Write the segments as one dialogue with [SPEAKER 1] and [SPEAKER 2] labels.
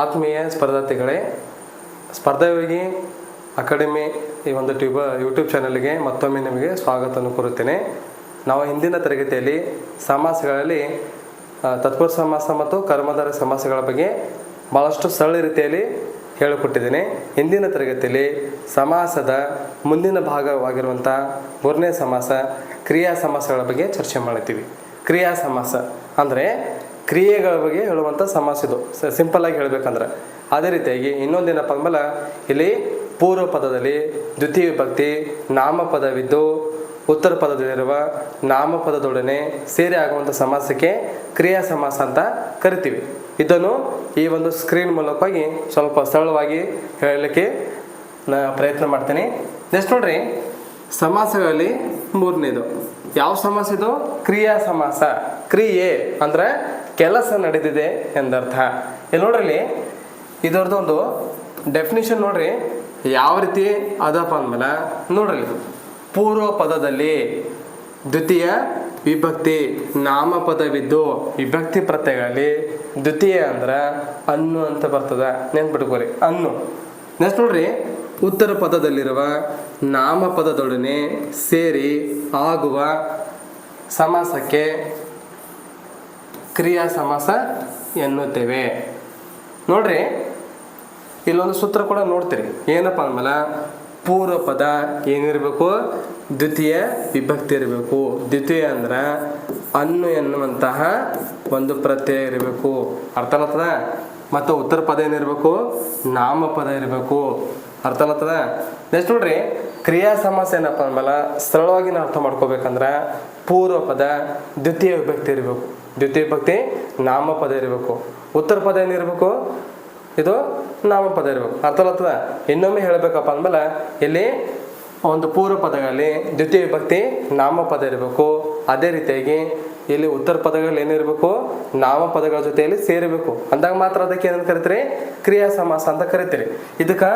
[SPEAKER 1] ಆತ್ಮೀಯ ಸ್ಪರ್ಧಾರ್ಥಿಗಳೇ, ಸ್ಪರ್ಧಾಯೋಗಿ ಅಕಾಡೆಮಿ ಈ ಒಂದು ಟ್ಯೂಬ, ಯೂಟ್ಯೂಬ್ ಚಾನಲ್ಗೆ ಮತ್ತೊಮ್ಮೆ ನಿಮಗೆ ಸ್ವಾಗತವನ್ನು ಕೋರುತ್ತೇನೆ. ನಾವು ಹಿಂದಿನ ತರಗತಿಯಲ್ಲಿ ಸಮಾಸಗಳಲ್ಲಿ ತತ್ಪುರ ಸಮಾಸ ಮತ್ತು ಕರ್ಮಧಾರ ಸಮಾಸಗಳ ಬಗ್ಗೆ ಭಾಳಷ್ಟು ಸರಳ ರೀತಿಯಲ್ಲಿ ಹೇಳಿಕೊಟ್ಟಿದ್ದೇನೆ. ಹಿಂದಿನ ತರಗತಿಯಲ್ಲಿ ಸಮಾಸದ ಮುಂದಿನ ಭಾಗವಾಗಿರುವಂಥ ಮೂರನೇ ಸಮಾಸ ಕ್ರಿಯಾ ಸಮಾಸಗಳ ಬಗ್ಗೆ ಚರ್ಚೆ ಮಾಡ್ತೀವಿ. ಕ್ರಿಯಾ ಸಮಾಸ ಅಂದರೆ ಕ್ರಿಯೆಗಳ ಬಗ್ಗೆ ಹೇಳುವಂಥ ಸಮಾಸ ಇದು. ಸಿಂಪಲ್ ಆಗಿ ಹೇಳ್ಬೇಕಂದ್ರೆ, ಅದೇ ರೀತಿಯಾಗಿ ಇನ್ನೊಂದೇನಪ್ಪ ಅಂದ್ಮೇಲೆ ಇಲ್ಲಿ ಪೂರ್ವ ಪದದಲ್ಲಿ ದ್ವಿತೀಯ ವಿಭಕ್ತಿ ನಾಮಪದವಿದ್ದು ಉತ್ತರ ಪದದಲ್ಲಿರುವ ನಾಮಪದದೊಡನೆ ಸೇರಿ ಆಗುವಂಥ ಸಮಾಸಕ್ಕೆ ಕ್ರಿಯಾ ಸಮಾಸ ಅಂತ ಕರಿತೀವಿ. ಇದನ್ನು ಈ ಒಂದು ಸ್ಕ್ರೀನ್ ಮೂಲಕವಾಗಿ ಸ್ವಲ್ಪ ಸರಳವಾಗಿ ಹೇಳಲಿಕ್ಕೆ ನಾ ಪ್ರಯತ್ನ ಮಾಡ್ತೀನಿ. ನೆಕ್ಸ್ಟ್ ನೋಡ್ರಿ, ಸಮಾಸಗಳಲ್ಲಿ ಮೂರನೇದು. ಯಾವ ಸಮಾಸ ಇದು? ಕ್ರಿಯಾ ಸಮಾಸ. ಕ್ರಿಯೆ ಅಂದ್ರೆ ಕೆಲಸ ನಡೆದಿದೆ ಎಂದರ್ಥ. ಇಲ್ಲಿ ನೋಡ್ರಿ ಇಲ್ಲಿ ಒಂದು ಡೆಫಿನಿಷನ್ ನೋಡ್ರಿ. ಯಾವ ರೀತಿ? ಅದಪ್ಪ ಅಂದ್ಮೇಲೆ, ನೋಡ್ರಿ, ಪೂರ್ವ ಪದದಲ್ಲಿ ದ್ವಿತೀಯ ವಿಭಕ್ತಿ ನಾಮಪದವಿದ್ದು ವಿಭಕ್ತಿ ಪ್ರತ್ಯಯಗಳಲ್ಲಿ ದ್ವಿತೀಯ ಅಂದ್ರೆ ಅನ್ನು ಅಂತ ಬರ್ತದ. ನೆನ್ಪಿಟ್ಕೋರಿ, ಅನ್ನು. ನೆಕ್ಸ್ಟ್ ನೋಡ್ರಿ, ಉತ್ತರ ಪದದಲ್ಲಿರುವ ನಾಮಪದದೊಡನೆ ಸೇರಿ ಆಗುವ ಸಮಾಸಕ್ಕೆ ಕ್ರಿಯಾ ಸಮಾಸ ಎನ್ನುತ್ತೇವೆ. ನೋಡ್ರಿ, ಇಲ್ಲೊಂದು ಸೂತ್ರ ಕೂಡ ನೋಡ್ತೀರಿ. ಏನಪ್ಪ ಅಂದ್ಮೇಲೆ ಪೂರ್ವ ಪದ ಏನಿರಬೇಕು? ದ್ವಿತೀಯ ವಿಭಕ್ತಿ ಇರಬೇಕು. ದ್ವಿತೀಯ ಅಂದ್ರೆ ಅನ್ನು ಎನ್ನುವಂತಹ ಒಂದು ಪ್ರತ್ಯಯ ಇರಬೇಕು. ಅರ್ಥ ಆಗ್ತದ ಮತ್ತು ಉತ್ತರ ಪದ ಏನಿರಬೇಕು? ನಾಮಪದ ಇರಬೇಕು. ಅರ್ಥ ಆಗ್ತದ ನೆಕ್ಸ್ಟ್ ನೋಡ್ರಿ, ಕ್ರಿಯಾ ಸಮಾಸ ಏನಪ್ಪ ಅಂದ್ಮೇಲೆ, ಸರಳವಾಗಿ ನಾವು ಅರ್ಥ ಮಾಡ್ಕೋಬೇಕಂದ್ರೆ ಪೂರ್ವ ಪದ ದ್ವಿತೀಯ ವಿಭಕ್ತಿ ಇರಬೇಕು. ದ್ವಿತೀಯ ವಿಭಕ್ತಿ ನಾಮಪದ ಇರಬೇಕು. ಉತ್ತರ ಪದ ಏನಿರಬೇಕು? ಇದು ನಾಮಪದ ಇರಬೇಕು. ಅರ್ಥ ಆಗ್ತದ ಇನ್ನೊಮ್ಮೆ ಹೇಳಬೇಕಪ್ಪ ಅಂದ್ಮೇಲೆ, ಇಲ್ಲಿ ಒಂದು ಪೂರ್ವ ಪದಗಳಲ್ಲಿ ದ್ವಿತೀಯ ವಿಭಕ್ತಿ ನಾಮಪದ ಇರಬೇಕು. ಅದೇ ರೀತಿಯಾಗಿ ಇಲ್ಲಿ ಉತ್ತರ ಪದಗಳು ಏನಿರಬೇಕು? ನಾಮಪದಗಳ ಜೊತೆಯಲ್ಲಿ ಸೇರಬೇಕು ಅಂದಾಗ ಮಾತ್ರ ಅದಕ್ಕೆ ಏನಂತ ಕರಿತೀರಿ? ಕ್ರಿಯಾ ಸಮಾಸ ಅಂತ ಕರಿತೀರಿ. ಇದಕ್ಕೆ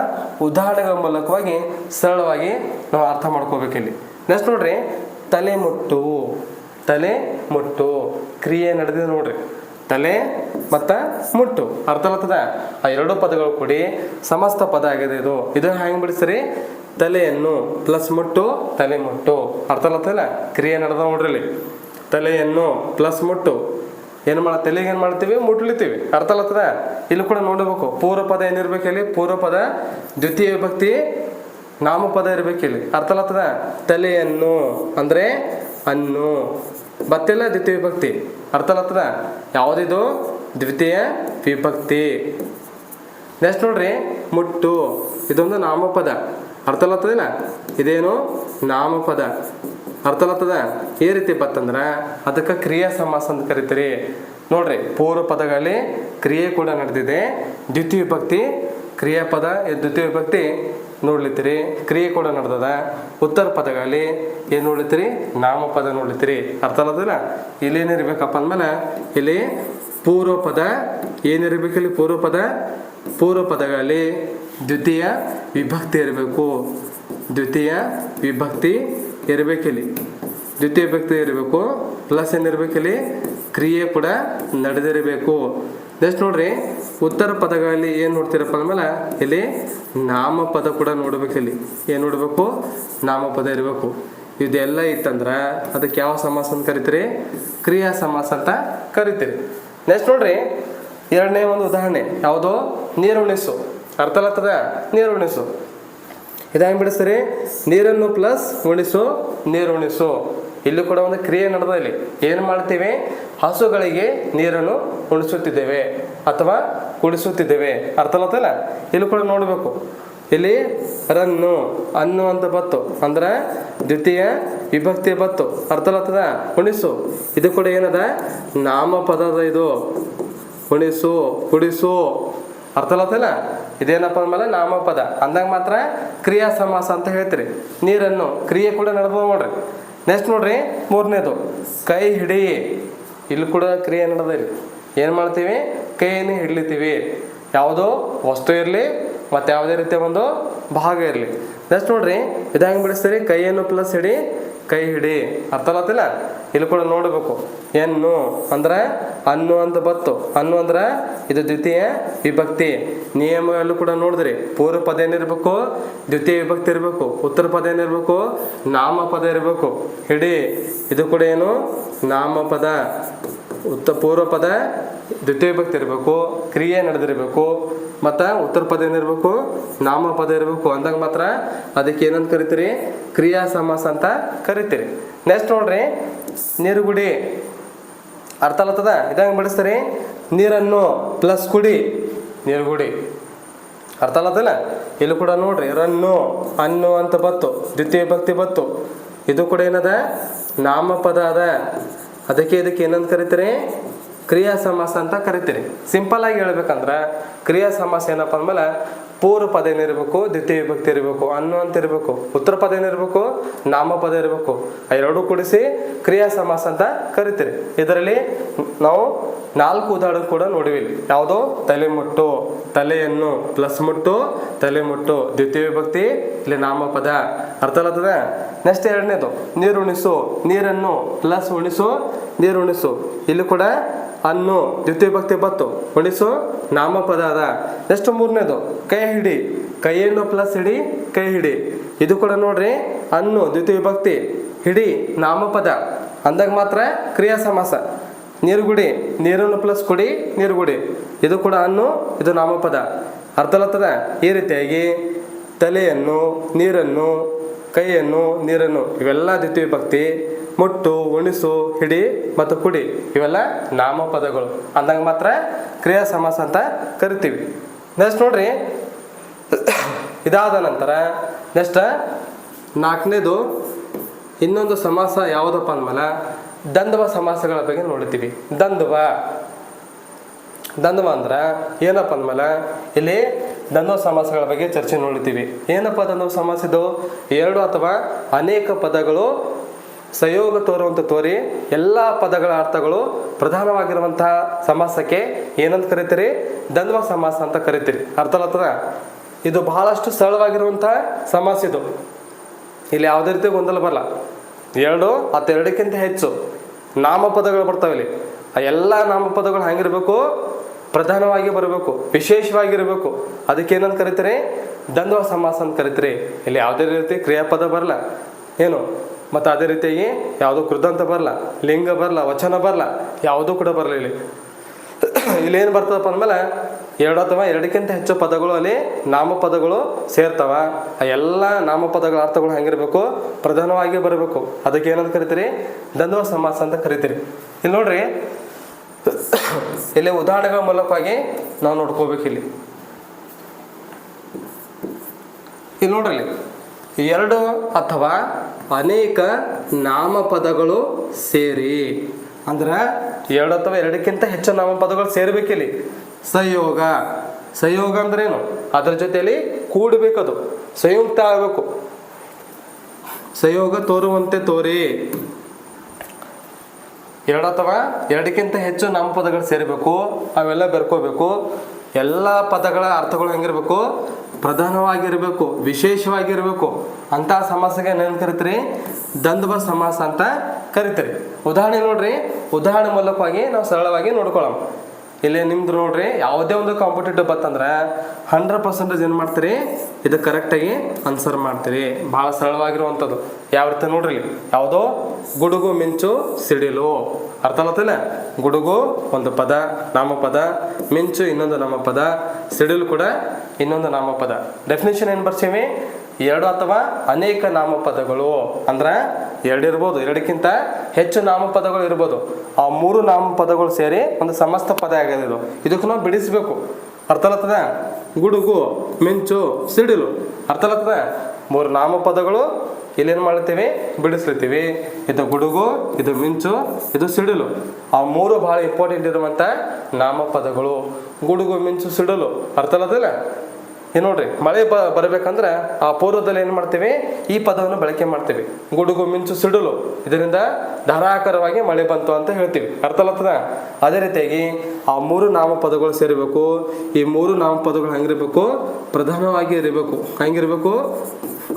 [SPEAKER 1] ಉದಾಹರಣೆಗಳ ಮೂಲಕವಾಗಿ ಸರಳವಾಗಿ ನಾವು ಅರ್ಥ ಮಾಡ್ಕೋಬೇಕು ಇಲ್ಲಿ ನೆಕ್ಸ್ಟ್ ನೋಡ್ರಿ ತಲೆ ಮುಟ್ಟು ತಲೆ ಮುಟ್ಟು, ಕ್ರಿಯೆ ನಡೆದಿದೆ ನೋಡ್ರಿ. ತಲೆ ಮತ್ತ ಮುಟ್ಟು. ಅರ್ಥ ಆ ಎರಡು ಪದಗಳು ಕೂಡಿ ಸಮಸ್ತ ಪದ ಆಗಿದೆ ಇದು. ಇದು ಹೆಂಗ್ ಬಿಡಿಸ್ರಿ? ತಲೆಯನ್ನು ಪ್ಲಸ್ ಮುಟ್ಟು, ತಲೆ ಮುಟ್ಟು. ಅರ್ಥ ಆಗ್ತದಲ್ಲ ಕ್ರಿಯೆ ನಡೆದ ನೋಡ್ರಿ ತಲೆಯನ್ನು ಪ್ಲಸ್ ಮುಟ್ಟು. ಏನು ಮಾಡ, ತಲೆಗೆ ಏನು ಮಾಡ್ತೀವಿ? ಮುಟ್ಲಿತೀವಿ. ಅರ್ಥ ಆಗ್ತದ? ಇಲ್ಲಿ ಕೂಡ ನೋಡಬೇಕು. ಪೂರ್ವ ಪದ ಏನಿರ್ಬೇಕು ಇಲ್ಲಿ? ಪೂರ್ವ ಪದ ದ್ವಿತೀಯ ವಿಭಕ್ತಿ ನಾಮಪದ ಇರ್ಬೇಕು ಇಲ್ಲಿ. ಅರ್ಥ ಆಗ್ತದ? ತಲೆಯನ್ನು ಅಂದ್ರೆ ಅನ್ನು. ಬತ್ತಿಲ್ಲ ದ್ವಿತೀಯ ವಿಭಕ್ತಿ? ಅರ್ಥ ಆಗ್ತದ ಯಾವುದಿದು? ದ್ವಿತೀಯ ವಿಭಕ್ತಿ. ನೆಕ್ಸ್ಟ್ ನೋಡ್ರಿ, ಮುಟ್ಟು. ಇದೊಂದು ನಾಮಪದ. ಅರ್ಥ ಆಗ್ತದಿಲ್ಲ ಇದೇನು? ನಾಮಪದ. ಅರ್ಥ ಆಗ್ತದ ಈ ರೀತಿ ಬತ್ತಂದ್ರ ಅದಕ್ಕೆ ಕ್ರಿಯಾ ಸಮಾಸ ಅಂತ ಕರಿತೀರಿ. ನೋಡ್ರಿ, ಪೂರ್ವ ಪದಗಳಲ್ಲಿ ಕ್ರಿಯೆ ಕೂಡ ನಡೆದಿದೆ. ದ್ವಿತೀಯ ವಿಭಕ್ತಿ, ಕ್ರಿಯಾಪದ ದ್ವಿತೀಯ ವಿಭಕ್ತಿ. ನೋಡ್ಲಿತ್ತೀರಿ, ಕ್ರಿಯೆ ಕೂಡ ನಡೆದದ. ಉತ್ತರ ಪದಗಳಲ್ಲಿ ಏನು ನೋಡ್ಲಿತ್ತೀರಿ? ನಾಮಪದ ನೋಡ್ಲಿತ್ತೀರಿ. ಅರ್ಥ ಅಲ್ಲದಲ್ಲ ಇಲ್ಲಿ ಏನಿರ್ಬೇಕಪ್ಪ ಅಂದ್ಮೇಲೆ, ಇಲ್ಲಿ ಪೂರ್ವ ಪದ ಏನಿರ್ಬೇಕು ಇಲ್ಲಿ? ಪೂರ್ವ ಪದ ಪೂರ್ವ ಪದಗಳಲ್ಲಿ ದ್ವಿತೀಯ ವಿಭಕ್ತಿ ಇರಬೇಕು. ದ್ವಿತೀಯ ವಿಭಕ್ತಿ ಇರಬೇಕಿಲ್ಲಿ ದ್ವಿತೀಯ ವಿಭಕ್ತಿ ಇರಬೇಕು. ಪ್ಲಸ್ ಏನಿರ್ಬೇಕಿಲ್ಲಿ ಕ್ರಿಯೆ ಕೂಡ ನಡೆದಿರಬೇಕು. ನೆಕ್ಸ್ಟ್ ನೋಡ್ರಿ, ಉತ್ತರ ಪದಗಳಲ್ಲಿ ಏನು ನೋಡ್ತೀರಪ್ಪ ಅಂದಮೇಲೆ ಇಲ್ಲಿ ನಾಮಪದ ಕೂಡ ನೋಡ್ಬೇಕು ಇಲ್ಲಿ. ಏನು ನೋಡಬೇಕು? ನಾಮಪದ ಇರಬೇಕು. ಇದೆಲ್ಲ ಇತ್ತಂದ್ರೆ ಅದಕ್ಕೆ ಯಾವ ಸಮಾಸ ಅಂತ ಕರಿತೀರಿ? ಕ್ರಿಯಾ ಸಮಾಸ ಅಂತ ಕರಿತೀರಿ. ನೆಕ್ಸ್ಟ್ ನೋಡ್ರಿ, ಎರಡನೇ ಒಂದು ಉದಾಹರಣೆ. ಯಾವುದು? ನೀರುಣಿಸು. ಅರ್ಥ ಆಗ್ತದ? ನೀರುಣಿಸು. ಇದಾಗಿ ಬಿಡಿಸ್ತೀರಿ? ನೀರನ್ನು ಪ್ಲಸ್ ಉಣಿಸು ನೀರು ಉಣಿಸು ಇಲ್ಲಿ ಕೂಡ ಒಂದು ಕ್ರಿಯೆ ನಡೆದ ಇಲ್ಲಿ. ಏನು ಮಾಡ್ತೀವಿ? ಹಸುಗಳಿಗೆ ನೀರನ್ನು ಉಣಿಸುತ್ತಿದ್ದೇವೆ ಅಥವಾ ಕುಡಿಸುತ್ತಿದ್ದೇವೆ. ಅರ್ಥ ಆಗ್ತಲ್ಲ ಇಲ್ಲಿ ಕೂಡ ನೋಡಬೇಕು. ಇಲ್ಲಿ ರನ್ನು, ಅನ್ನು ಅಂತ ಬತ್ತು. ಅಂದ್ರೆ ದ್ವಿತೀಯ ವಿಭಕ್ತಿ ಬತ್ತು. ಅರ್ಥಲತ್ತದ ಉಣಿಸು. ಇದು ಕೂಡ ಏನದ? ನಾಮಪದದ ಇದು. ಉಣಿಸು, ಕುಡಿಸು. ಅರ್ಥಲತ್ತಲ್ಲ ಇದೇನಪ್ಪ ಅಂದ್ಮೇಲೆ ನಾಮಪದ. ಅಂದಾಗ ಮಾತ್ರ ಕ್ರಿಯಾ ಸಮಾಸ ಅಂತ ಹೇಳ್ತೀರಿ. ನೀರನ್ನು. ಕ್ರಿಯೆ ಕೂಡ ನಡೆದ ನೋಡ್ರಿ. ನೆಕ್ಸ್ಟ್ ನೋಡ್ರಿ, ಮೂರನೇದು. ಕೈ ಹಿಡಿ. ಇಲ್ಲಿ ಕೂಡ ಕ್ರಿಯೆ ಏನ್ ಏನು ಮಾಡ್ತೀವಿ? ಕೈಯನ್ನು ಹಿಡ್ಲಿತೀವಿ. ಯಾವುದೋ? ವಸ್ತು ಇರಲಿ, ಮತ್ತು ಯಾವುದೇ ರೀತಿಯ ಒಂದು ಭಾಗ ಇರಲಿ. ನೆಕ್ಸ್ಟ್ ನೋಡ್ರಿ, ಇದು ಹೆಂಗೆ ಬಿಡಿಸ್ತೀರಿ? ಕೈಯನ್ನು ಪ್ಲಸ್ ಹಿಡಿ ಕೈ ಹಿಡಿ ಅರ್ಥ ಆಗತ್ತಿಲ್ಲ ಇಲ್ಲಿ ಕೂಡ ನೋಡಬೇಕು. ಎನ್ನು ಅಂದ್ರೆ ಅನ್ನು ಅಂತ ಬತ್ತು. ಅನ್ನು ಅಂದ್ರೆ ಇದು ದ್ವಿತೀಯ ವಿಭಕ್ತಿ. ನಿಯಮಗಳು ಕೂಡ ನೋಡಿದ್ರಿ. ಪೂರ್ವ ಪದ ಏನಿರ್ಬೇಕು? ದ್ವಿತೀಯ ವಿಭಕ್ತಿ ಇರಬೇಕು. ಉತ್ತರ ಪದ ಏನಿರ್ಬೇಕು? ನಾಮಪದ ಇರಬೇಕು. ಹಿಡಿ. ಇದು ಕೂಡ ಏನು? ನಾಮಪದ. ಉತ್ತ ಪೂರ್ವ ಪದ, ದ್ವಿತೀಯ ಭಕ್ತಿ ಇರಬೇಕು, ಕ್ರಿಯೆ ನಡೆದಿರಬೇಕು, ಮತ್ತು ಉತ್ತರ ಪದ ಏನಿರಬೇಕು ನಾಮಪದ ಇರಬೇಕು ಅಂದಾಗ ಮಾತ್ರ ಅದಕ್ಕೆ ಏನಂತ ಕರಿತೀರಿ? ಕ್ರಿಯಾ ಸಮಾಸ ಅಂತ ಕರಿತೀರಿ. ನೆಕ್ಸ್ಟ್ ನೋಡ್ರಿ, ನೀರುಗುಡಿ. ಅರ್ಥ ಆಗ್ತದ ಇದಂಗೆ ಬಿಡಿಸ್ತೀರಿ ನೀರನ್ನು ಪ್ಲಸ್ ಕುಡಿ. ನೀರುಗುಡಿ. ಅರ್ಥ ಇಲ್ಲಿ ಕೂಡ ನೋಡ್ರಿ, ರನ್ನು, ಅನ್ನು ಅಂತ ಬತ್ತು, ದ್ವಿತೀಯ ಭಕ್ತಿ ಬತ್ತು. ಇದು ಕೂಡ ಏನದ? ನಾಮಪದ ಅದ. ಅದಕ್ಕೆ ಇದಕ್ಕೆ ಏನಂತ ಕರಿತೀರಿ? ಕ್ರಿಯಾ ಸಮಾಸ ಅಂತ ಕರಿತೀರಿ. ಸಿಂಪಲ್ ಆಗಿ ಹೇಳ್ಬೇಕಂದ್ರ ಕ್ರಿಯಾ ಸಮಾಸ ಏನಪ್ಪ ಅಂದ್ಮೇಲೆ ಪೂರ್ವ ಪದ ಏನಿರಬೇಕು, ದ್ವಿತೀಯ ವಿಭಕ್ತಿ ಇರಬೇಕು, ಅನ್ನು ಅಂತ ಇರಬೇಕು, ಉತ್ತರ ಪದ ಏನಿರಬೇಕು ನಾಮಪದ ಇರಬೇಕು. ಎರಡು ಕೂಡಿಸಿ ಕ್ರಿಯಾ ಸಮಾಸ ಅಂತ ಕರಿತೀರಿ. ಇದರಲ್ಲಿ ನಾವು ನಾಲ್ಕು ಉದಾಹರಣೆ ಕೂಡ ನೋಡಿವಿ ಯಾವುದು ಯಾವುದೋ? ತಲೆ ಮುಟ್ಟು, ತಲೆಯನ್ನು ಪ್ಲಸ್ ಮುಟ್ಟು ತಲೆಮುಟ್ಟು ದ್ವಿತೀಯ ವಿಭಕ್ತಿ, ಇಲ್ಲಿ ನಾಮಪದ ಅರ್ಥ ಆಗ್ತದ? ನೆಕ್ಸ್ಟ್ ಎರಡನೇದು, ನೀರುಣಿಸು, ನೀರನ್ನು ಪ್ಲಸ್ ಉಣಿಸು, ನೀರುಣಿಸು. ಇಲ್ಲಿ ಕೂಡ ಅನ್ನು ದ್ವಿತೀಯ ಭಕ್ತಿ ಬತ್ತು ಉಣಿಸು ನಾಮಪದ ಅದ ನೆಕ್ಸ್ಟ್ ಮೂರನೇದು, ಕೈ ಹಿಡಿ. ಕೈಯನ್ನು ಪ್ಲಸ್ ಹಿಡಿ, ಕೈ ಹಿಡಿ. ಇದು ಕೂಡ ನೋಡ್ರಿ, ಅನ್ನು ದ್ವಿತೀಯ ವಿಭಕ್ತಿ ಹಿಡಿ, ನಾಮಪದ. ಅಂದಾಗ ಮಾತ್ರ ಕ್ರಿಯಾ ಸಮಾಸ. ನೀರುಗುಡಿ, ನೀರನ್ನು ಪ್ಲಸ್ ಕುಡಿ, ನೀರುಗುಡಿ. ಇದು ಕೂಡ ಅನ್ನು, ಇದು ನಾಮಪದ. ಅರ್ಥಲತ್ತದ ಈ ರೀತಿಯಾಗಿ ತಲೆಯನ್ನು, ನೀರನ್ನು, ಕೈಯನ್ನು, ನೀರನ್ನು ಇವೆಲ್ಲ ದ್ವಿತೀಯ ವಿಭಕ್ತಿ ಮುಟ್ಟು, ಉಣಿಸು, ಹಿಡಿ ಮತ್ತು ಕುಡಿ. ಇವೆಲ್ಲ ನಾಮಪದಗಳು. ಅಂದಂಗೆ ಮಾತ್ರ ಕ್ರಿಯಾ ಸಮಾಸ ಅಂತ ಕರಿತೀವಿ. ನೆಕ್ಸ್ಟ್ ನೋಡ್ರಿ. ಇದಾದ ನಂತರ ನೆಕ್ಸ್ಟ್ ನಾಲ್ಕನೇದು ಇನ್ನೊಂದು ಸಮಾಸ ಯಾವುದಪ್ಪ ಅಂದ್ಮೇಲೆ ದಂದವ ಸಮಾಸಗಳ ಬಗ್ಗೆ ನೋಡ್ತೀವಿ ದಂದವ ದಂದವ ಅಂದ್ರೆ ಏನಪ್ಪ ಅಂದ್ಮೇಲೆ ಇಲ್ಲಿ ದಂದವ ಸಮಾಸಗಳ ಬಗ್ಗೆ ಚರ್ಚೆ ನೋಡ್ತೀವಿ ಏನಪ್ಪ ದಂದವ ಸಮಾಸ ಇದು? ಎರಡು ಅಥವಾ ಅನೇಕ ಪದಗಳು ಸಂಯೋಗ ತೋರುವಂತ ತೋರಿ ಎಲ್ಲ ಪದಗಳ ಅರ್ಥಗಳು ಪ್ರಧಾನವಾಗಿರುವಂತಹ ಸಮಾಸಕ್ಕೆ ಏನಂತ ಕರಿತೀರಿ? ದ್ವಂದ್ವ ಸಮಾಸ ಅಂತ ಕರಿತೀರಿ. ಅರ್ಥ ಆಗ್ತದ ಇದು ಬಹಳಷ್ಟು ಸರಳವಾಗಿರುವಂತಹ ಸಮಾಸ ಇದು. ಇಲ್ಲಿ ಯಾವುದೇ ರೀತಿ ಗೊಂದಲ ಬರಲ್ಲ. ಎರಡು ಎರಡಕ್ಕಿಂತ ಹೆಚ್ಚು ನಾಮಪದಗಳು ಬರ್ತಾವೆ ಇಲ್ಲಿ. ಆ ಎಲ್ಲ ನಾಮಪದಗಳು ಹೆಂಗಿರ್ಬೇಕು? ಪ್ರಧಾನವಾಗಿ ಬರಬೇಕು, ವಿಶೇಷವಾಗಿರಬೇಕು. ಅದಕ್ಕೆ ಏನಂತ ಕರಿತೀರಿ? ದ್ವಂದ್ವ ಸಮಾಸ ಅಂತ ಕರಿತೀರಿ. ಇಲ್ಲಿ ಯಾವುದೇ ರೀತಿ ಕ್ರಿಯಾಪದ ಬರಲ್ಲ. ಏನು? ಮತ್ತು ಅದೇ ರೀತಿಯಾಗಿ ಯಾವುದೋ ಕೃದಂತ ಬರಲ್ಲ ಲಿಂಗ ಬರಲ್ಲ ವಚನ ಬರಲ್ಲ ಯಾವುದೂ ಕೂಡ ಬರಲ್ಲ ಇಲ್ಲಿ. ಇಲ್ಲಿ ಏನು ಬರ್ತದಪ್ಪ ಅಂದಮೇಲೆ ಎರಡು ಅಥವಾ ಎರಡಕ್ಕಿಂತ ಹೆಚ್ಚು ಪದಗಳು ಅಲ್ಲಿ ನಾಮಪದಗಳು ಸೇರ್ತಾವ. ಆ ಎಲ್ಲ ನಾಮಪದಗಳ ಅರ್ಥಗಳು ಹೆಂಗಿರ್ಬೇಕು? ಪ್ರಧಾನವಾಗಿ ಬರಬೇಕು. ಅದಕ್ಕೆ ಏನಂತ ಕರಿತೀರಿ? ದ್ವಂದ್ವ ಸಮಾಸ ಅಂತ ಕರಿತೀರಿ. ಇಲ್ಲಿ ನೋಡ್ರಿ, ಇಲ್ಲಿ ಉದಾಹರಣೆಗಳ ಮೂಲಕವಾಗಿ ನಾವು ನೋಡ್ಕೋಬೇಕು ಇಲ್ಲಿ. ಇಲ್ಲಿ ನೋಡ್ರಿ ಎರಡು ಅಥವಾ ಅನೇಕ ನಾಮಪದಗಳು ಸೇರಿ. ಅಂದ್ರೆ ಎರಡು ಅಥವಾ ಎರಡಕ್ಕಿಂತ ಹೆಚ್ಚು ನಾಮಪದಗಳು ಸೇರ್ಬೇಕಿಲ್ಲಿ. ಸಂಯೋಗ. ಸಂಯೋಗ ಅಂದ್ರೇನು? ಅದರ ಜೊತೆಯಲ್ಲಿ ಕೂಡಬೇಕದು. ಸಂಯುಕ್ತ ಆಗಬೇಕು. ಸಂಯೋಗ ತೋರುವಂತೆ ತೋರಿ. ಎರಡು ಅಥವಾ ಎರಡಕ್ಕಿಂತ ಹೆಚ್ಚು ನಾಮಪದಗಳು ಸೇರಬೇಕು. ಅವೆಲ್ಲ ಬೆರ್ಕೋಬೇಕು. ಎಲ್ಲ ಪದಗಳ ಅರ್ಥಗಳು ಹೆಂಗಿರ್ಬೇಕು? ಪ್ರಧಾನವಾಗಿರಬೇಕು, ವಿಶೇಷವಾಗಿರಬೇಕು. ಅಂತ ಸಮಾಸಗೆ ಏನೇನು ಕರಿತೀರಿ? ದಂದ್ವ ಸಮಾಸ ಅಂತ ಕರಿತೀರಿ. ಉದಾಹರಣೆ ನೋಡ್ರಿ. ಉದಾಹರಣೆ ಮೂಲಕವಾಗಿ ನಾವು ಸರಳವಾಗಿ ನೋಡ್ಕೊಳ್ಳೋಣ. ಇಲ್ಲಿ ನಿಮ್ದು ನೋಡ್ರಿ, ಯಾವುದೇ ಒಂದು ಕಾಂಪಿಟೇಟಿವ್ ಬತ್ತಂದ್ರೆ ಹಂಡ್ರೆಡ್ ಪರ್ಸೆಂಟೇಜ್ ಏನು ಮಾಡ್ತೀರಿ? ಇದು ಕರೆಕ್ಟಾಗಿ ಆನ್ಸರ್ ಮಾಡ್ತೀರಿ. ಭಾಳ ಸರಳವಾಗಿರುವಂಥದ್ದು. ಯಾವ ರೀತಿ ನೋಡ್ರಿ ಯಾವುದೋ? ಗುಡುಗು, ಮಿಂಚು, ಸಿಡಿಲು. ಅರ್ಥ ಆಗುತ್ತಿಲ್ಲ ಗುಡುಗು ಒಂದು ಪದ, ನಾಮಪದ, ಮಿಂಚು ಇನ್ನೊಂದು ನಾಮಪದ, ಸಿಡಿಲು ಕೂಡ ಇನ್ನೊಂದು ನಾಮಪದ. ಡೆಫಿನೇಷನ್ ಏನು ಬರ್ಸೀವಿ? ಎರಡು ಅಥವಾ ಅನೇಕ ನಾಮಪದಗಳು ಅಂದ್ರೆ ಎರಡು ಇರ್ಬೋದು. ಎರಡಕ್ಕಿಂತ ಹೆಚ್ಚು ನಾಮಪದಗಳು ಇರ್ಬೋದು. ಆ ಮೂರು ನಾಮಪದಗಳು ಸೇರಿ ಒಂದು ಸಮಸ್ತ ಪದ ಇದು. ಇದಕ್ಕೂ ನಾವು ಬಿಡಿಸ್ಬೇಕು ಅರ್ಥಲತ್ತದ ಗುಡುಗು, ಮಿಂಚು, ಸಿಡಿಲು. ಅರ್ಥಲತ್ತದ ಮೂರು ನಾಮಪದಗಳು ಇಲ್ಲೇನು ಮಾಡ್ತೀವಿ ಬಿಡಿಸ್ಲಿತ್ತೀವಿ. ಇದು ಗುಡುಗು, ಇದು ಮಿಂಚು, ಇದು ಸಿಡಿಲು. ಆ ಮೂರು ಬಹಳ ಇಂಪಾರ್ಟೆಂಟ್ ಇರುವಂಥ ನಾಮಪದಗಳು. ಗುಡುಗು, ಮಿಂಚು, ಸಿಡಿಲು. ಅರ್ಥ ಆಗತ್ತಲ್ಲ ಈ ನೋಡ್ರಿ, ಮಳೆ ಬ, ಬರಬೇಕಂದ್ರೆ ಆ ಪೂರ್ವದಲ್ಲಿ ಏನು ಮಾಡ್ತೀವಿ? ಈ ಪದವನ್ನು ಬಳಕೆ ಮಾಡ್ತೀವಿ. ಗುಡುಗು, ಮಿಂಚು, ಸಿಡಲು. ಇದರಿಂದ ಧಾರಾಕಾರವಾಗಿ ಮಳೆ ಬಂತು ಅಂತ ಹೇಳ್ತೀವಿ. ಅರ್ಥಲತ್ತದ ಅದೇ ರೀತಿಯಾಗಿ ಆ ಮೂರು ನಾಮಪದಗಳು ಸೇರಬೇಕು. ಈ ಮೂರು ನಾಮಪದಗಳು ಹೆಂಗಿರ್ಬೇಕು? ಪ್ರಧಾನವಾಗಿ ಇರಬೇಕು. ಹೆಂಗಿರ್ಬೇಕು?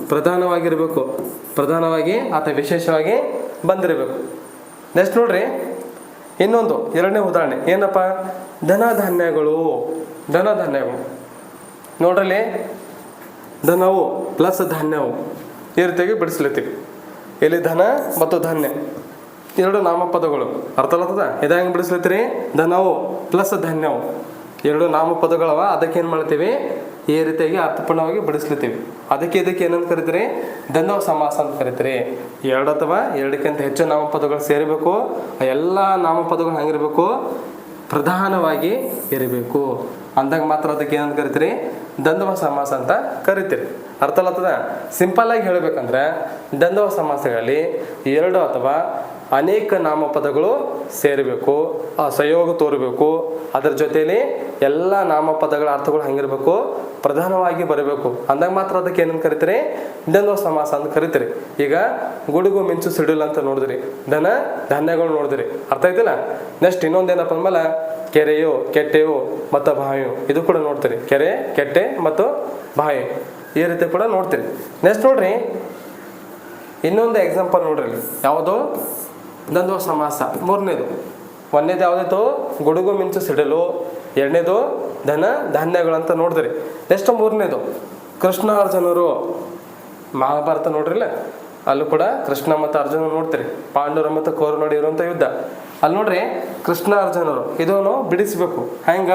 [SPEAKER 1] ಪ್ರಧಾನವಾಗಿರಬೇಕು ಪ್ರಧಾನವಾಗಿ ಅಥವಾ ವಿಶೇಷವಾಗಿ ಬಂದಿರಬೇಕು. ನೆಕ್ಸ್ಟ್ ನೋಡ್ರಿ. ಇನ್ನೊಂದು, ಎರಡನೇ ಉದಾಹರಣೆ. ಏನಪ್ಪ? ಧನ ಧಾನ್ಯಗಳು ಧನ ಧಾನ್ಯಗಳು ನೋಡ್ರಲ್ಲಿ ಧನವು ಪ್ಲಸ್ ಧಾನ್ಯವು ಈ ರೀತಿಯಾಗಿ ಬಿಡಿಸ್ಲತ್ತೀವಿ ಇಲ್ಲಿ ಧನ ಮತ್ತು ಧಾನ್ಯ. ಎರಡು ನಾಮಪದಗಳು. ಅರ್ಥ ಆಗ್ತದ ಇದ ಹೆಂಗೆ ಬಿಡಿಸ್ಲತ್ತೀರಿ ಧನವು ಪ್ಲಸ್ ಧಾನ್ಯವು. ಎರಡು ನಾಮಪದಗಳವ, ಅದಕ್ಕೆ ಏನು ಮಾಡ್ತೀವಿ? ಈ ರೀತಿಯಾಗಿ ಅರ್ಥಪೂರ್ಣವಾಗಿ ಬಿಡಿಸ್ಲತ್ತೀವಿ ಅದಕ್ಕೆ ಇದಕ್ಕೆ ಏನಂತ ಕರಿತೀರಿ? ಧನವ ಸಮಾಸ ಅಂತ ಕರಿತೀರಿ. ಎರಡು ಅಥವಾ ಎರಡಕ್ಕಿಂತ ಹೆಚ್ಚು ನಾಮಪದಗಳು ಸೇರಬೇಕು. ಎಲ್ಲ ನಾಮಪದಗಳು ಹೆಂಗಿರಬೇಕು? ಪ್ರಧಾನವಾಗಿ ಇರಬೇಕು. ಅಂದಾಗ ಮಾತ್ರ ಅದಕ್ಕೆ ಏನಂತ ಕರಿತೀರಿ? ದ್ವಂದ್ವ ಸಮಾಸ ಅಂತ ಕರಿತೀರಿ. ಅರ್ಥಲತ್ತದ ಸಿಂಪಲ್ ಆಗಿ ಹೇಳಬೇಕಂದ್ರೆ ದ್ವಂದ್ವ ಸಮಾಸಗಳಲ್ಲಿ ಎರಡು ಅಥವಾ ಅನೇಕ ನಾಮಪದಗಳು ಸೇರಬೇಕು, ಆ ಸಹಯೋಗ ತೋರಬೇಕು. ಅದರ ಜೊತೆಯಲ್ಲಿ ಎಲ್ಲ ನಾಮಪದಗಳ ಅರ್ಥಗಳು ಹಂಗಿರ್ಬೇಕು, ಪ್ರಧಾನವಾಗಿ ಬರಬೇಕು. ಅಂದಾಗ ಮಾತ್ರ ಅದಕ್ಕೆ ಏನಂತ ಕರಿತೀರಿ? ದ್ವಂದ್ವ ಸಮಾಸ ಅಂತ ಕರಿತೀರಿ. ಈಗ ಗುಡುಗು, ಮಿಂಚು, ಸಿಡಿಲ್ ಅಂತ ನೋಡಿದ್ರಿ. ದನ ಧಾನ್ಯಗಳು ನೋಡಿದ್ರಿ. ಅರ್ಥ ಆಯ್ತಿಲ್ಲ? ನೆಕ್ಸ್ಟ್ ಇನ್ನೊಂದೇನಪ್ಪ ಅಂದ್ಮೇಲೆ ಕೆರೆಯು, ಕೆಟ್ಟೆಯು ಮತ್ತು ಬಾಯು, ಇದು ಕೂಡ ನೋಡ್ತೀರಿ. ಕೆರೆ, ಕೆಟ್ಟೆ ಮತ್ತು ಬಾವಿ ಈ ರೀತಿ ಕೂಡ ನೋಡ್ತೀರಿ. ನೆಕ್ಸ್ಟ್ ನೋಡ್ರಿ, ಇನ್ನೊಂದು ಎಕ್ಸಾಂಪಲ್ ನೋಡ್ರಿ. ಯಾವುದು? ದ್ವಂದ್ವ ಸಮಾಸ. ಮೂರನೇದು ಒಂದನೇದು ಯಾವುದಿತ್ತು? ಗುಡುಗು, ಮಿಂಚು, ಸಿಡಲು. ಎರಡನೇದು, ಧನ, ಧಾನ್ಯಗಳು ಅಂತ ನೋಡಿದ್ರಿ. ನೆಕ್ಸ್ಟ್ ಮೂರನೇದು, ಕೃಷ್ಣ, ಅರ್ಜುನರು. ಮಹಾಭಾರತ ನೋಡ್ರಿಲ್ಲ? ಅಲ್ಲೂ ಕೂಡ ಕೃಷ್ಣ ಮತ್ತು ಅರ್ಜುನ ನೋಡ್ತೀರಿ. ಪಾಂಡುರ ಮತ್ತು ಕೋರು ನೋಡಿ ಇರುವಂಥ ಯುದ್ಧ. ಅಲ್ಲಿ ನೋಡ್ರಿ, ಕೃಷ್ಣ, ಅರ್ಜುನರು. ಇದನ್ನು ಬಿಡಿಸ್ಬೇಕು. ಹೆಂಗ?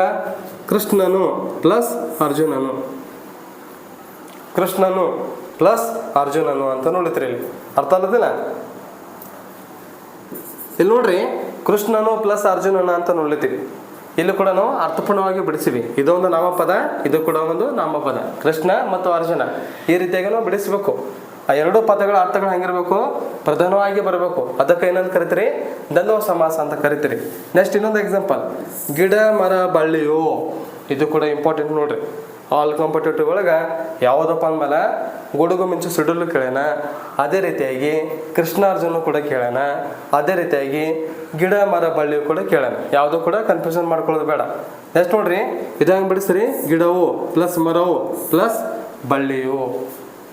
[SPEAKER 1] ಕೃಷ್ಣನು ಪ್ಲಸ್ ಅರ್ಜುನನು. ಕೃಷ್ಣನು ಪ್ಲಸ್ ಅರ್ಜುನನು ಅಂತ ನೋಡಿತ್ರಿ ಇಲ್ಲಿ. ಅರ್ಥ ಅಲ್ಲದಿಲ್ಲ ಇಲ್ಲಿ ನೋಡ್ರಿ, ಕೃಷ್ಣನು ಪ್ಲಸ್ ಅರ್ಜುನನ ಅಂತ ನೋಡ್ಲಿತೀವಿ ಇಲ್ಲಿ ಕೂಡ ನಾವು ಅರ್ಥಪೂರ್ಣವಾಗಿ ಬಿಡಿಸಿವಿ. ಇದೊಂದು ನಾಮಪದ, ಇದು ಕೂಡ ಒಂದು ನಾಮಪದ. ಕೃಷ್ಣ ಮತ್ತು ಅರ್ಜುನ ಈ ರೀತಿಯಾಗಿ ನಾವು ಬಿಡಿಸ್ಬೇಕು. ಆ ಎರಡು ಪದಗಳ ಅರ್ಥಗಳು ಹೆಂಗಿರ್ಬೇಕು? ಪ್ರಧಾನವಾಗಿ ಬರಬೇಕು. ಅದಕ್ಕೆ ಏನಂತ ಕರಿತೀರಿ? ದಲ್ಲೋ ಸಮಾಸ ಅಂತ ಕರಿತೀರಿ. ನೆಕ್ಸ್ಟ್ ಇನ್ನೊಂದು ಎಕ್ಸಾಂಪಲ್ ಗಿಡ, ಮರ, ಬಳ್ಳಿಯು. ಇದು ಕೂಡ ಇಂಪಾರ್ಟೆಂಟ್ ನೋಡ್ರಿ. ಆಲ್ ಕಾಂಪಿಟೇಟಿವ್ ಒಳಗೆ ಯಾವುದಪ್ಪ ಅಂದ್ಮೇಲೆ ಗುಡುಗು ಮಿಂಚು ಸಿಡಿಲು ಕೇಳೋಣ ಅದೇ ರೀತಿಯಾಗಿ ಕೃಷ್ಣಾರ್ಜುನ ಕೂಡ ಕೇಳೋಣ ಅದೇ ರೀತಿಯಾಗಿ ಗಿಡ ಮರ ಬಳ್ಳಿ ಕೂಡ ಕೇಳೋಣ ಯಾವುದೂ ಕೂಡ ಕನ್ಫ್ಯೂಷನ್ ಮಾಡ್ಕೊಳ್ಳೋದು ಬೇಡ. ನೆಕ್ಸ್ಟ್ ನೋಡ್ರಿ, ಇದು ಹೆಂಗೆ ಬಿಡಿಸ್ರಿ ಗಿಡವು ಪ್ಲಸ್ ಮರವು ಪ್ಲಸ್ ಬಳ್ಳಿಯು.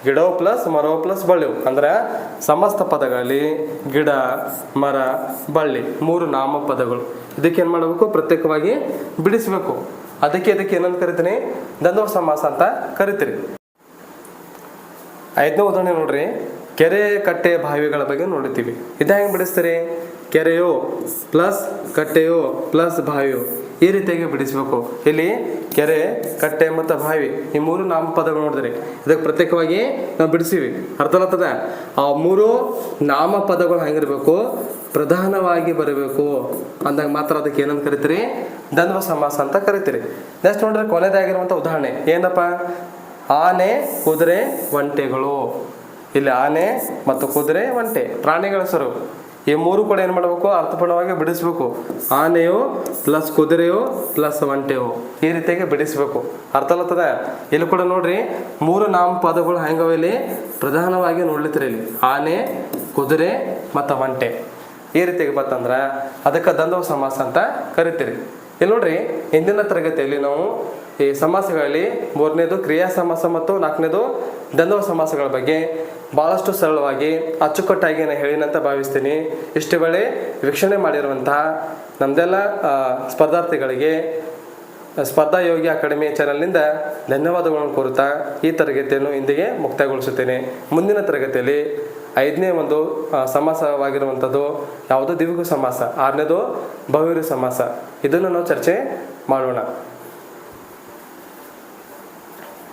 [SPEAKER 1] ಗಿಡವು ಪ್ಲಸ್ ಮರವು ಪ್ಲಸ್ ಬಳ್ಳಿಯು. ಅಂದ್ರೆ ಸಮಸ್ತ ಪದಗಳಲ್ಲಿ ಗಿಡ, ಮರ, ಬಳ್ಳಿ ಮೂರು ನಾಮಪದಗಳು. ಇದಕ್ಕೆ ಏನು ಮಾಡಬೇಕು? ಪ್ರತ್ಯೇಕವಾಗಿ ಬಿಡಿಸಬೇಕು. ಅದಕ್ಕೆ ಅದಕ್ಕೆ ಏನಂತ ಕರಿತೀನಿ? ದಂದೋ ಸಮಾಸ ಅಂತ ಕರಿತೀರಿ. ಐದನೇ ಉದಾಹರಣೆ ನೋಡ್ರಿ. ಕೆರೆ, ಕಟ್ಟೆ, ಬಾವಿಗಳ ಬಗ್ಗೆ ನೋಡಿರ್ತೀವಿ ಇದು ಹೆಂಗೆ ಬಿಡಿಸ್ತೀರಿ? ಕೆರೆಯೋ ಪ್ಲಸ್ ಕಟ್ಟೆಯೋ ಪ್ಲಸ್ ಬಾವಿಯೋ ಈ ರೀತಿಯಾಗಿ ಬಿಡಿಸ್ಬೇಕು. ಇಲ್ಲಿ ಕೆರೆ, ಕಟ್ಟೆ ಮತ್ತು ಬಾವಿ ಈ ಮೂರು ನಾಮಪದಗಳು ನೋಡಿದ್ರಿ. ಇದಕ್ಕೆ ಪ್ರತ್ಯೇಕವಾಗಿ ನಾವು ಬಿಡಿಸಿವಿ ಅರ್ಥ ಆಗ್ತದ? ಆ ಮೂರು ನಾಮಪದಗಳು ಹೆಂಗಿರ್ಬೇಕು? ಪ್ರಧಾನವಾಗಿ ಬರಬೇಕು. ಅಂದಾಗ ಮಾತ್ರ ಅದಕ್ಕೆ ಏನಂತ ಕರಿತೀರಿ? ದ್ವಂದ್ವ ಸಮಾಸ ಅಂತ ಕರಿತೀರಿ. ನೆಕ್ಸ್ಟ್ ನೋಡ್ರಿ ಕೊನೆದಾಗಿರುವಂಥ ಉದಾಹರಣೆ. ಏನಪ್ಪ? ಆನೆ, ಕುದುರೆ, ಒಂಟೆಗಳು. ಇಲ್ಲಿ ಆನೆ ಮತ್ತು ಕುದುರೆ, ಒಂಟೆ. ಪ್ರಾಣಿಗಳ ಹೆಸರು ಈ ಮೂರು ಕೂಡ ಏನು ಮಾಡಬೇಕು? ಅರ್ಥಪೂರ್ಣವಾಗಿ ಬಿಡಿಸ್ಬೇಕು. ಆನೆಯು ಪ್ಲಸ್ ಕುದುರೆಯು ಪ್ಲಸ್ ಒಂಟೆಯು ಈ ರೀತಿಯಾಗಿ ಬಿಡಿಸ್ಬೇಕು. ಅರ್ಥ ಅಲ್ಲತ್ತದ ಇಲ್ಲಿ ಕೂಡ ನೋಡ್ರಿ, ಮೂರು ನಾಮ ಪದಗಳು ಹೆಂಗವ ಇಲ್ಲಿ? ಪ್ರಧಾನವಾಗಿ ನೋಡ್ಲಿತ್ತೀರಿ ಇಲ್ಲಿ. ಆನೆ, ಕುದುರೆ ಮತ್ತು ಒಂಟೆ. ಈ ರೀತಿಯಾಗಿ ಬಂತಂದ್ರೆ ಅದಕ್ಕೆ ದಂದವ ಸಮಾಸ ಅಂತ ಕರಿತೀರಿ. ಇಲ್ಲಿ ನೋಡ್ರಿ, ಹಿಂದಿನ ತರಗತಿಯಲ್ಲಿ ನಾವು ಈ ಸಮಾಸಗಳಲ್ಲಿ ಮೂರನೇದು ಕ್ರಿಯಾ ಸಮಾಸ ಮತ್ತು ನಾಲ್ಕನೇದು ದಂದವ ಸಮಾಸಗಳ ಬಗ್ಗೆ ಭಾಳಷ್ಟು ಸರಳವಾಗಿ ಅಚ್ಚುಕಟ್ಟಾಗಿ ನಾನು ಹೇಳಿನಂತ ಭಾವಿಸ್ತೀನಿ. ಇಷ್ಟು ವೇಳೆ ವೀಕ್ಷಣೆ ಮಾಡಿರುವಂತಹ ನಮ್ದೆಲ್ಲ ಸ್ಪರ್ಧಾರ್ಥಿಗಳಿಗೆ, ಸ್ಪರ್ಧಾ ಯೋಗಿ ಅಕಾಡೆಮಿ ಚಾನಲ್ನಿಂದ ಧನ್ಯವಾದಗಳನ್ನು ಕೋರುತ್ತಾ ಈ ತರಗತಿಯನ್ನು ಇಂದಿಗೆ ಮುಕ್ತಾಯಗೊಳಿಸುತ್ತೇನೆ. ಮುಂದಿನ ತರಗತಿಯಲ್ಲಿ ಐದನೇ ಒಂದು ಸಮಾಸವಾಗಿರುವಂಥದ್ದು ಯಾವುದೋ? ದಿವಿಗು ಸಮಾಸ. ಆರನೇದು ಬಹುವಿರು ಸಮಾಸ. ಇದನ್ನು ನಾವು ಚರ್ಚೆ ಮಾಡೋಣ.